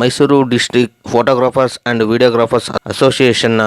Mysuru district photographers and videographers ಅಸೋಸಿಯೇಷನ್ನ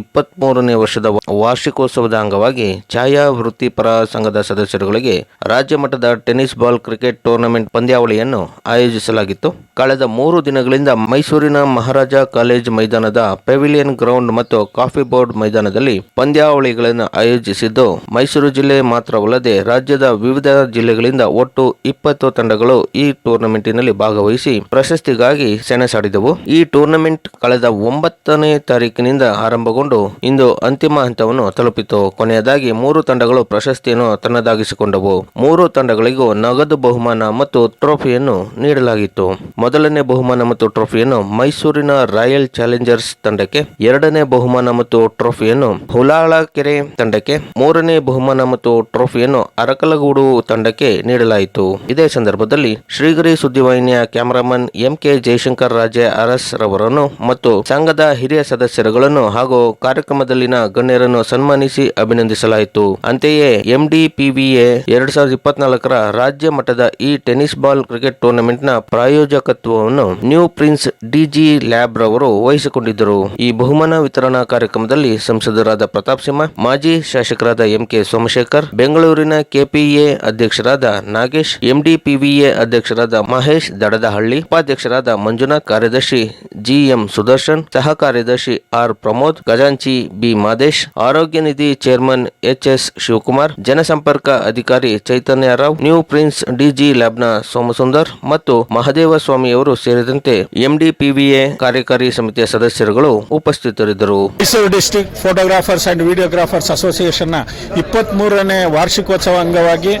ಇಪ್ಪತ್ತ್ಮೂರನೇ ವರ್ಷದ ವಾರ್ಷಿಕೋತ್ಸವದ ಅಂಗವಾಗಿ ಛಾಯಾ ವೃತ್ತಿಪರ ಸಂಘದ ಸದಸ್ಯರುಗಳಿಗೆ ರಾಜ್ಯ ಮಟ್ಟದ ಟೆನ್ನಿಸ್ ಬಾಲ್ ಕ್ರಿಕೆಟ್ ಟೂರ್ನಮೆಂಟ್ ಪಂದ್ಯಾವಳಿಯನ್ನು ಆಯೋಜಿಸಲಾಗಿತ್ತು. ಕಳೆದ ಮೂರು ದಿನಗಳಿಂದ ಮೈಸೂರಿನ ಮಹಾರಾಜ ಕಾಲೇಜ್ ಮೈದಾನದ ಪೆವಿಲಿಯನ್ ಗ್ರೌಂಡ್ ಮತ್ತು ಕಾಫಿ ಬೋರ್ಡ್ ಮೈದಾನದಲ್ಲಿ ಪಂದ್ಯಾವಳಿಗಳನ್ನು ಆಯೋಜಿಸಿದ್ದು, ಮೈಸೂರು ಜಿಲ್ಲೆ ಮಾತ್ರವಲ್ಲದೆ ರಾಜ್ಯದ ವಿವಿಧ ಜಿಲ್ಲೆಗಳಿಂದ ಒಟ್ಟು ಇಪ್ಪತ್ತು ತಂಡಗಳು ಈ ಟೂರ್ನಮೆಂಟಿನಲ್ಲಿ ಭಾಗವಹಿಸಿ ಪ್ರಶಸ್ತಿಗಾಗಿ ಸೆಣಸಾಡಿದವು ಈ ಟೂರ್ನಮೆಂಟ್ ಕಳೆದ ಒಂಬತ್ತನೇ ತಾರೀಕಿನಿಂದ ಆರಂಭಗೊಂಡು ಇಂದು ಅಂತಿಮ ಹಂತವನ್ನು ತಲುಪಿತು. ಕೊನೆಯದಾಗಿ ಮೂರು ತಂಡಗಳು ಪ್ರಶಸ್ತಿಯನ್ನು ತನ್ನದಾಗಿಸಿಕೊಂಡವು. ಮೂರು ತಂಡಗಳಿಗೂ ನಗದು ಬಹುಮಾನ ಮತ್ತು ಟ್ರೋಫಿಯನ್ನು ನೀಡಲಾಗಿತ್ತು. ಮೊದಲನೇ ಬಹುಮಾನ ಮತ್ತು ಟ್ರೋಫಿಯನ್ನು ಮೈಸೂರಿನ ರಾಯಲ್ ಚಾಲೆಂಜರ್ಸ್ ತಂಡಕ್ಕೆ, ಎರಡನೇ ಬಹುಮಾನ ಮತ್ತು ಟ್ರೋಫಿಯನ್ನು ಹುಲಾಳಕೆರೆ ತಂಡಕ್ಕೆ, ಮೂರನೇ ಬಹುಮಾನ ಮತ್ತು ಟ್ರೋಫಿಯನ್ನು ಅರಕಲಗೂಡು ತಂಡಕ್ಕೆ ನೀಡಲಾಯಿತು. ಇದೇ ಸಂದರ್ಭದಲ್ಲಿ ಶ್ರೀಗರಿ ಸುದ್ದಿವಾಹಿನಿಯ cameraman M K Jayashankar Raje Aras ರವರನ್ನು ಮತ್ತು ಸಂಘದ ಹಿರಿಯ ಸದಸ್ಯರುಗಳನ್ನು ಹಾಗೂ ಕಾರ್ಯಕ್ರಮದಲ್ಲಿನ ಗಣ್ಯರನ್ನು ಸನ್ಮಾನಿಸಿ ಅಭಿನಂದಿಸಲಾಯಿತು. ಅಂತೆಯೇ ಎಂಡಿಪಿವಿಎ ಎರಡ್ ಸಾವಿರದ ಇಪ್ಪತ್ನಾಲ್ಕರ ರಾಜ್ಯ ಮಟ್ಟದ ಈ ಟೆನ್ನಿಸ್ ಬಾಲ್ ಕ್ರಿಕೆಟ್ ಟೂರ್ನಮೆಂಟ್ನ ಪ್ರಾಯೋಜಕತ್ವವನ್ನು ನ್ಯೂ ಪ್ರಿನ್ಸ್ ಡಿಜಿ ಲ್ಯಾಬ್ ರವರು ವಹಿಸಿಕೊಂಡಿದ್ದರು. ಈ ಬಹುಮಾನ ವಿತರಣಾ ಕಾರ್ಯಕ್ರಮದಲ್ಲಿ ಸಂಸದರಾದ ಪ್ರತಾಪ್ ಸಿಂಹ, ಮಾಜಿ ಶಾಸಕರಾದ ಎಂಕೆ ಸೋಮಶೇಖರ್, ಬೆಂಗಳೂರಿನ ಕೆಪಿಎ ಅಧ್ಯಕ್ಷರಾದ ನಾಗೇಶ್, ಎಂಡಿಪಿವಿಎ ಅಧ್ಯಕ್ಷರಾದ ಮಹೇಶ್ ದಡದಹಳ್ಳಿ, ಉಪಾಧ್ಯಕ್ಷರಾದ ಮಂಜುನಾಥ್ ಕಾರ್ಯದರ್ಶಿ ಜಿಎಂ ಸುದರ್ಶನ್, ಸಹ ಕಾರ್ಯದರ್ಶಿ ಆರ್ ಪ್ರಮೋದ್, ಖಜಾಂಚಿ ಬಿ ಮಾದೇಶ್, ಆರೋಗ್ಯ ನಿಧಿ ಚೇರ್ಮನ್ ಎಚ್ ಎಸ್ ಶಿವಕುಮಾರ್, ಜನಸಂಪರ್ಕ ಅಧಿಕಾರಿ Chaitanya Rao, new prince digi ಲ್ಯಾಬ್ನ Somasundar ಮತ್ತು ಮಹದೇವ ಸ್ವಾಮಿಯವರು ಸೇರಿದಂತೆ ಎಂಡಿಪಿವಿಎ ಕಾರ್ಯಕಾರಿ ಸಮಿತಿಯ ಸದಸ್ಯರುಗಳು ಉಪಸ್ಥಿತರಿದ್ದರು. Mysuru district photographers and videographers ಅಸೋಸಿಯೇಷನ್ನ ಇಪ್ಪತ್ತ್ಮೂರನೇ ವಾರ್ಷಿಕೋತ್ಸವ ಅಂಗವಾಗಿ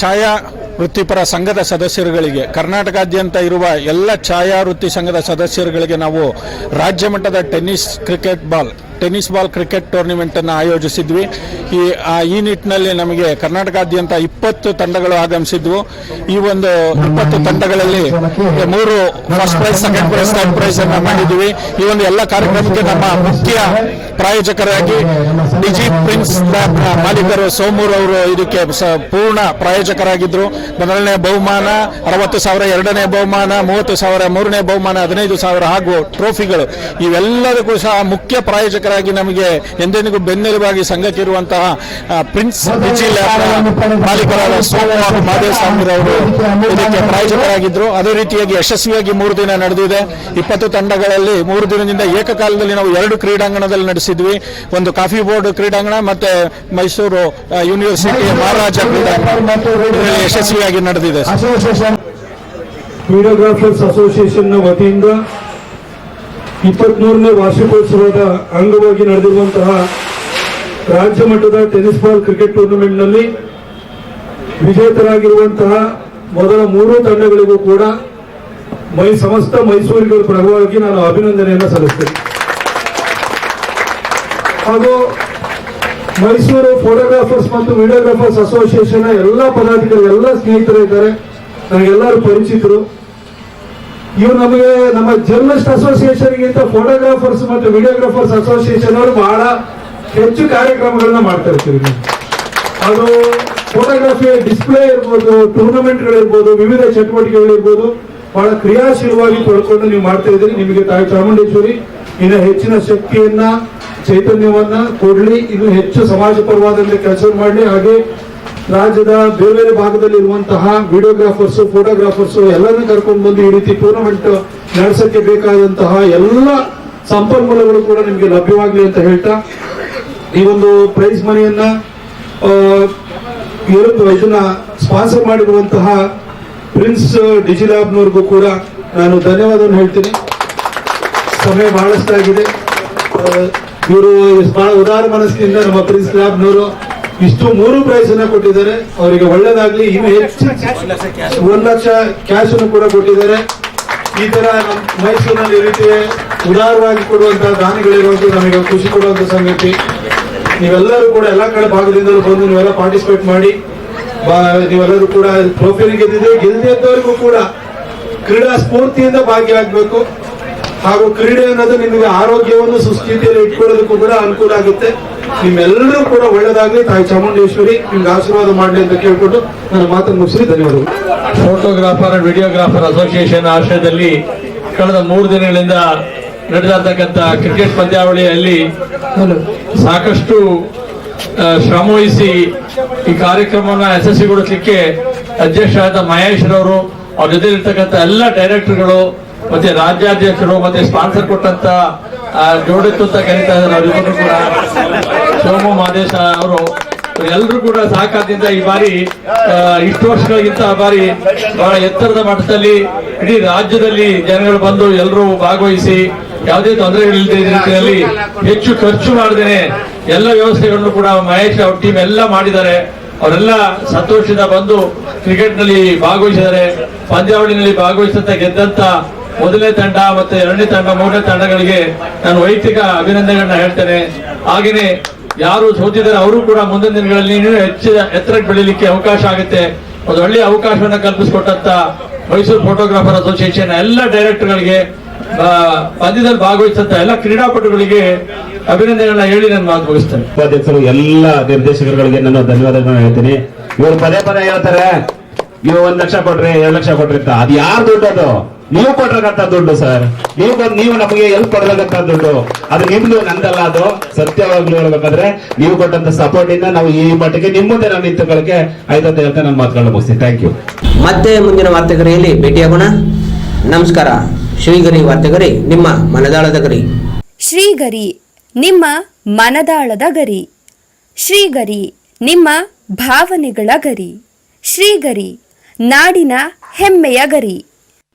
ಛಾಯಾ ವೃತ್ತಿಪರ ಸಂಘದ ಸದಸ್ಯರುಗಳಿಗೆ, ಕರ್ನಾಟಕಾದ್ಯಂತ ಇರುವ ಎಲ್ಲ ಛಾಯಾ ವೃತ್ತಿ ಸಂಘದ ಸದಸ್ಯರುಗಳಿಗೆ ನಾವು ರಾಜ್ಯ ಮಟ್ಟದ tennis, cricket ball tennis ball cricket ಟೂರ್ನಿಮೆಂಟನ್ನು ಆಯೋಜಿಸಿದ್ವಿ. ಈ ಆ, ಈ ನಿಟ್ಟಿನಲ್ಲಿ ನಮಗೆ ಕರ್ನಾಟಕಾದ್ಯಂತ ಇಪ್ಪತ್ತು ತಂಡಗಳು ಆಗಮಿಸಿದ್ವು. ಈ ಒಂದು ಇಪ್ಪತ್ತು ತಂಡಗಳಲ್ಲಿ ಮೂರು first prize second prize third prize ಅನ್ನು ಮಾಡಿದ್ವಿ. ಈ ಒಂದು ಎಲ್ಲ ಕಾರ್ಯಕ್ರಮಕ್ಕೆ ನಮ್ಮ ಮುಖ್ಯ ಪ್ರಾಯೋಜಕರಾಗಿ ಡಿಜಿ ಪ್ರಿನ್ಸ್ ಮಾಲೀಕರು ಸೋಮೂರ್ ಅವರು ಇದಕ್ಕೆ ಪೂರ್ಣ ಪ್ರಾಯೋಜಕರಾಗಿದ್ದರು ಮೊದಲನೇ ಬಹುಮಾನ ಅರವತ್ತು ಸಾವಿರ ಎರಡನೇ ಬಹುಮಾನ ಮೂವತ್ತು ಸಾವಿರ ಮೂರನೇ ಬಹುಮಾನ ಹದಿನೈದು ಸಾವಿರ ಹಾಗೂ ಟ್ರೋಫಿಗಳು ಇವೆಲ್ಲದಕ್ಕೂ ಸಹ ಮುಖ್ಯ ಪ್ರಾಯೋಜಕರಾಗಿ ನಮಗೆ ಎಂದೆಂದಿಗೂ ಬೆನ್ನೆಲುಬಾಗಿ ಸಂಘಕ್ಕೆ ಇರುವಂತಹ ಪ್ರಿನ್ಸ್ ಬಿಜಿ ಲ್ಯಾಬ್ ಮಾಲೀಕರಾದ ಸೋಮವಾರ ಹಾಗೂ ಮಾದೇವ ಸ್ವಾಮಿರವರು ಇದಕ್ಕೆ ಪ್ರಾಯೋಜಕರಾಗಿದ್ದರು ಅದೇ ರೀತಿಯಾಗಿ ಯಶಸ್ವಿಯಾಗಿ ಮೂರು ದಿನ ನಡೆದಿದೆ. ಇಪ್ಪತ್ತು ತಂಡಗಳಲ್ಲಿ ಮೂರು ದಿನದಿಂದ ಏಕಕಾಲದಲ್ಲಿ ನಾವು ಎರಡು ಕ್ರೀಡಾಂಗಣದಲ್ಲಿ ನಡೆಸಿದ್ವಿ. ಒಂದು ಕಾಫಿ ಬೋರ್ಡ್ ಕ್ರೀಡಾಂಗಣ ಮತ್ತೆ ಮೈಸೂರು ಯೂನಿವರ್ಸಿಟಿ ಮಹಾರಾಜ ಕ್ರೀಡಾಂಗಣ. ಯಶಸ್ವಿಯಾಗಿ ನಡೆದಿದೆ. ಅಸೋಸಿಯೇಷನ್ ವಿಡಿಯೋಗ್ರಾಫರ್ಸ್ ಅಸೋಸಿಯೇಷನ್ನ ವತಿಯಿಂದ ಇಪ್ಪತ್ಮೂರನೇ ವಾರ್ಷಿಕೋತ್ಸವದ ಅಂಗವಾಗಿ ನಡೆದಿರುವಂತಹ ರಾಜ್ಯ ಮಟ್ಟದ ಟೆನಿಸ್ ಬಾಲ್ ಕ್ರಿಕೆಟ್ ಟೂರ್ನಮೆಂಟ್ನಲ್ಲಿ ವಿಜೇತರಾಗಿರುವಂತಹ ಮೊದಲ ಮೂರು ತಂಡಗಳಿಗೂ ಕೂಡ ಮೈ ಸಮಸ್ತ ಮೈಸೂರಿಗರ ಪರವಾಗಿ ನಾನು ಅಭಿನಂದನೆಯನ್ನು ಸಲ್ಲಿಸ್ತೇನೆ. ಹಾಗೂ ಮೈಸೂರು ಫೋಟೋಗ್ರಾಫರ್ಸ್ ಮತ್ತು ವಿಡಿಯೋಗ್ರಾಫರ್ಸ್ ಅಸೋಸಿಯೇಷನ್ ಎಲ್ಲ ಪದಾಧಿಕಾರಿ ಎಲ್ಲ ಸ್ನೇಹಿತರು ಇದ್ದಾರೆ. ನನಗೆಲ್ಲರೂ ಪರಿಚಿತರು. ಇವು ನಮಗೆ ನಮ್ಮ ಜರ್ನಲಿಸ್ಟ್ ಅಸೋಸಿಯೇಷನ್ಗಿಂತ ಫೋಟೋಗ್ರಾಫರ್ಸ್ ಮತ್ತು ವಿಡಿಯೋಗ್ರಾಫರ್ಸ್ ಅಸೋಸಿಯೇಷನ್ ಅವರು ಬಹಳ ಹೆಚ್ಚು ಕಾರ್ಯಕ್ರಮಗಳನ್ನ ಮಾಡ್ತಾ ಇರ್ತೀವಿ. ಅದು ಫೋಟೋಗ್ರಫಿ ಡಿಸ್ಪ್ಲೇ ಇರ್ಬೋದು ಟೂರ್ನಮೆಂಟ್ಗಳಿರ್ಬೋದು ವಿವಿಧ ಚಟುವಟಿಕೆಗಳಿರ್ಬೋದು ಬಹಳ ಕ್ರಿಯಾಶೀಲವಾಗಿ ತೊಡ್ಕೊಂಡು ನೀವು ಮಾಡ್ತಾ ಇದ್ದೀರಿ ನಿಮಗೆ ತಾಯಿ ಚಾಮುಂಡೇಶ್ವರಿ, ಇನ್ನು ಹೆಚ್ಚಿನ ಶಕ್ತಿಯನ್ನ, ಚೈತನ್ಯವನ್ನ ಕೊಡ್ಲಿ, ಇನ್ನು ಹೆಚ್ಚು ಸಮಾಜಪರವಾದಂತೆ ಕೆಲಸ ಮಾಡಲಿ ಹಾಗೆ ರಾಜ್ಯದ ಬೇರೆ ಬೇರೆ ಭಾಗದಲ್ಲಿ ಇರುವಂತಹ ವಿಡಿಯೋಗ್ರಾಫರ್ಸ್, ಫೋಟೋಗ್ರಾಫರ್ಸ್ ಎಲ್ಲರನ್ನೂ ಕರ್ಕೊಂಡು ಬಂದು ಈ ರೀತಿ ಟೂರ್ನಮೆಂಟ್ ನಡೆಸಕ್ಕೆ ಬೇಕಾದಂತಹ ಎಲ್ಲ ಸಂಪನ್ಮೂಲಗಳು ಕೂಡ ನಿಮಗೆ ಲಭ್ಯವಾಗಲಿ ಅಂತ ಹೇಳ್ತಾ, ಈ ಒಂದು ಪ್ರೈಸ್ ಮನಿಯನ್ನ ಇದನ್ನ ಸ್ಪಾನ್ಸರ್ ಮಾಡಿರುವಂತಹ ಪ್ರಿನ್ಸ್ ಡಿಜಿಲ್ಯಾಬ್ನವ್ರಿಗೂ ಕೂಡ ನಾನು ಧನ್ಯವಾದವನ್ನು ಹೇಳ್ತೀನಿ. ಸಮಯ ಬಹಳಷ್ಟಾಗಿದೆ. ಇವರು ಬಹಳ ಉದಾರ ಮನಸ್ಸಿನಿಂದ ನಮ್ಮ ಪ್ರಿನ್ಸ್ ಲ್ಯಾಬ್ನವರು ಇಷ್ಟು ಮೂರು ಪ್ರೈಸ್ ಅನ್ನ ಕೊಟ್ಟಿದ್ದಾರೆ. ಅವರಿಗೆ ಒಳ್ಳೇದಾಗ್ಲಿ, ಇನ್ನು ಹೆಚ್ಚು ಒಂದ್ ಲಕ್ಷ ಕ್ಯಾಶ್ ಅನ್ನು ಕೂಡ ಕೊಟ್ಟಿದ್ದಾರೆ. ಈ ತರ ಮೈಸೂರಿನಲ್ಲಿ ರೀತಿ ಉದಾರವಾಗಿ ಕೊಡುವಂತಹ ದಾನಿಗಳಿರುವಂತ ನಮಗೆ ಖುಷಿ ಕೊಡುವಂತ ಸಂಗತಿ. ನೀವೆಲ್ಲರೂ ಕೂಡ ಎಲ್ಲಾ ಕಡೆ ಭಾಗದಿಂದಲೂ ಬಂದು ನೀವೆಲ್ಲ ಪಾರ್ಟಿಸಿಪೇಟ್ ಮಾಡಿ ನೀವೆಲ್ಲರೂ ಕೂಡ ಟ್ರೋಫಿಯನ್ನು ಗೆದ್ದಿದೆ ಗೆಲ್ಲದೆ ಇದ್ದವರಿಗೂ ಕೂಡ ಕ್ರೀಡಾ ಸ್ಫೂರ್ತಿಯಿಂದ ಭಾಗಿಯಾಗಬೇಕು. ಹಾಗೂ ಕ್ರೀಡೆ ಅನ್ನೋದು ನಿಮಗೆ ಆರೋಗ್ಯವನ್ನು ಸುಸ್ಥಿತಿಯಲ್ಲಿ ಇಟ್ಕೊಳ್ಳೋದಕ್ಕೂ ಕೂಡ ಅನುಕೂಲ ಆಗುತ್ತೆ. ನಿಮ್ಮೆಲ್ಲರೂ ಕೂಡ ಒಳ್ಳೇದಾಗ್ಲಿ. ತಾಯಿ ಚಾಮುಂಡೇಶ್ವರಿ ನಿಮ್ಗೆ ಆಶೀರ್ವಾದ ಮಾಡಲಿ ಅಂತ ಕೇಳ್ಕೊಂಡು ನನ್ನ ಮಾತನ್ನು ಮುಗಿಸಿ ಧನ್ಯವಾದಗಳು. ಫೋಟೋಗ್ರಾಫರ್ ಅಂಡ್ ವಿಡಿಯೋಗ್ರಾಫರ್ ಅಸೋಸಿಯೇಷನ್ ಆಶ್ರಯದಲ್ಲಿ ಕಳೆದ ಮೂರು ದಿನಗಳಿಂದ ನಡೆದಾಡ್ತಕ್ಕಂಥ ಕ್ರಿಕೆಟ್ ಪಂದ್ಯಾವಳಿಯಲ್ಲಿ ಸಾಕಷ್ಟು ಶ್ರಮವಹಿಸಿ ಈ ಕಾರ್ಯಕ್ರಮವನ್ನು ಯಶಸ್ವಿಗೊಳಿಸಲಿಕ್ಕೆ ಅಧ್ಯಕ್ಷರಾದ ಮಹೇಶ್ ರವರು ಅವ್ರ ಜೊತೆ ಇರ್ತಕ್ಕಂಥ ಎಲ್ಲ ಡೈರೆಕ್ಟರ್ಗಳು ಮತ್ತೆ ರಾಜ್ಯಾಧ್ಯಕ್ಷರು ಮತ್ತೆ ಸ್ಪಾನ್ಸರ್ ಕೊಟ್ಟಂತ ಕರೀತಾ ಇದ್ದಾರೆ ಕೂಡ. ಸೋಮು, ಮಾದೇಶ ಅವರು. ಎಲ್ಲರೂ ಕೂಡ ಸಹಕಾರದಿಂದ ಈ ಬಾರಿ ಇಷ್ಟು ವರ್ಷಗಳಿಗಿಂತ ಆ ಬಾರಿ ಬಹಳ ಎತ್ತರದ ಮಟ್ಟದಲ್ಲಿ ಇಡೀ ರಾಜ್ಯದಲ್ಲಿ ಜನಗಳು ಬಂದು ಎಲ್ಲರೂ ಭಾಗವಹಿಸಿ ಯಾವುದೇ ತೊಂದರೆಗಳಿಲ್ಲದೆ ರೀತಿಯಲ್ಲಿ ಹೆಚ್ಚು ಖರ್ಚು ಮಾಡದೇನೆ ಎಲ್ಲ ವ್ಯವಸ್ಥೆಗಳನ್ನು ಕೂಡ ಮಹೇಶ್ ಅವ್ರ ಟೀಮ್ ಎಲ್ಲ ಮಾಡಿದ್ದಾರೆ. ಅವರೆಲ್ಲ ಸಂತೋಷದಿಂದ ಬಂದು ಕ್ರಿಕೆಟ್ನಲ್ಲಿ ಭಾಗವಹಿಸಿದ್ದಾರೆ. ಪಂದ್ಯಾವಳಿನಲ್ಲಿ ಭಾಗವಹಿಸಂತ ಗೆದ್ದಂತ ಮೊದಲನೇ ತಂಡ ಮತ್ತೆ ಎರಡನೇ ತಂಡ, ಮೂರನೇ ತಂಡಗಳಿಗೆ ನಾನು ವೈಯಕ್ತಿಕ ಅಭಿನಂದನೆಗಳನ್ನ ಹೇಳ್ತೇನೆ. ಹಾಗೇನೆ ಯಾರು ಸೋತಿದ್ದಾರೆ ಅವರು ಕೂಡ ಮುಂದಿನ ದಿನಗಳಲ್ಲಿ ಇನ್ನೂ ಹೆಚ್ಚಿನ ಎತ್ತರಕ್ಕೆ ಬೆಳಿಲಿಕ್ಕೆ ಅವಕಾಶ ಆಗುತ್ತೆ. ಒಂದು ಒಳ್ಳೆಯ ಅವಕಾಶವನ್ನು ಕಲ್ಪಿಸಿಕೊಟ್ಟಂತ ಮೈಸೂರು ಫೋಟೋಗ್ರಾಫರ್ ಅಸೋಸಿಯೇಷನ್ ಎಲ್ಲ ಡೈರೆಕ್ಟರ್ಗಳಿಗೆ ಪಂದ್ಯದಲ್ಲಿ ಭಾಗವಹಿಸಂತ ಎಲ್ಲ ಕ್ರೀಡಾಪಟುಗಳಿಗೆ ಅಭಿನಂದನೆಗಳನ್ನ ಹೇಳಿ ನಾನು ಮಾತು ಮುಗಿಸ್ತೇನೆ. ಉಪಾಧ್ಯಕ್ಷರು, ಎಲ್ಲ ನಿರ್ದೇಶಕರುಗಳಿಗೆ ನಾನು ಧನ್ಯವಾದಗಳನ್ನ ಹೇಳ್ತೀನಿ. ಇವರು ಪದೇ ಪದೇ ಹೇಳ್ತಾರೆ ನೀವು ಒಂದ್ ಲಕ್ಷ ಕೊಟ್ರಿ, ಎರಡು ಲಕ್ಷ ಕೊಟ್ರಿ ಅಂತ. ಅದು ಯಾರು ದುಡ್ಡು ಅದು ನೀವು ಕೊಟ್ಟಿರಕಂತ ದುಡ್ಡು ಸರ್. ನೀವು ಬಂದು ನೀವು ನಮಗೆ ಎಲ್ಪ್ ಕೊಡಬೇಕಂತ ದುಡ್ಡು. ಅದು ನಿಮ್ದು ನಂದಲ್ಲ ಅದು. ಸತ್ಯವಾಗ್ಲೂ ಹೇಳ್ಬೇಕಾದ್ರೆ ನೀವು ಕೊಟ್ಟಂತ ಸಪೋರ್ಟ್ ಇಂದ ನಾವು ಈ ಮಟ್ಟಿಗೆ ನಿಮ್ಮ ಮುಂದೆ ನಾವು ನಿಂತುಕೊಳ್ಳಕ್ಕೆ ಆಯ್ತಂತ ಅಂತ ಹೇಳ್ತಾ ನಾನು ಮಾತುಗಳನ್ನ ಮುಗಿಸ್ತೀನಿ. ಥ್ಯಾಂಕ್ ಯು ಮತ್ತೆ ಮುಂದಿನ ವಾರ್ತೆಗರಿಯಲ್ಲಿ ಭೇಟಿಯಾಗೋಣ. ನಮಸ್ಕಾರ. ಶ್ರೀಗರಿ ವಾರ್ತೆಗರಿ ನಿಮ್ಮ ಮನದಾಳದ ಗರಿ. ಶ್ರೀಗರಿ ನಿಮ್ಮ ಮನದಾಳದ ಗರಿ. ಶ್ರೀಗರಿ ನಿಮ್ಮ ಭಾವನೆಗಳ ಗರಿ. ಶ್ರೀಗರಿ ನಾಡಿನ ಹೆಮ್ಮೆಯ ಗರಿ.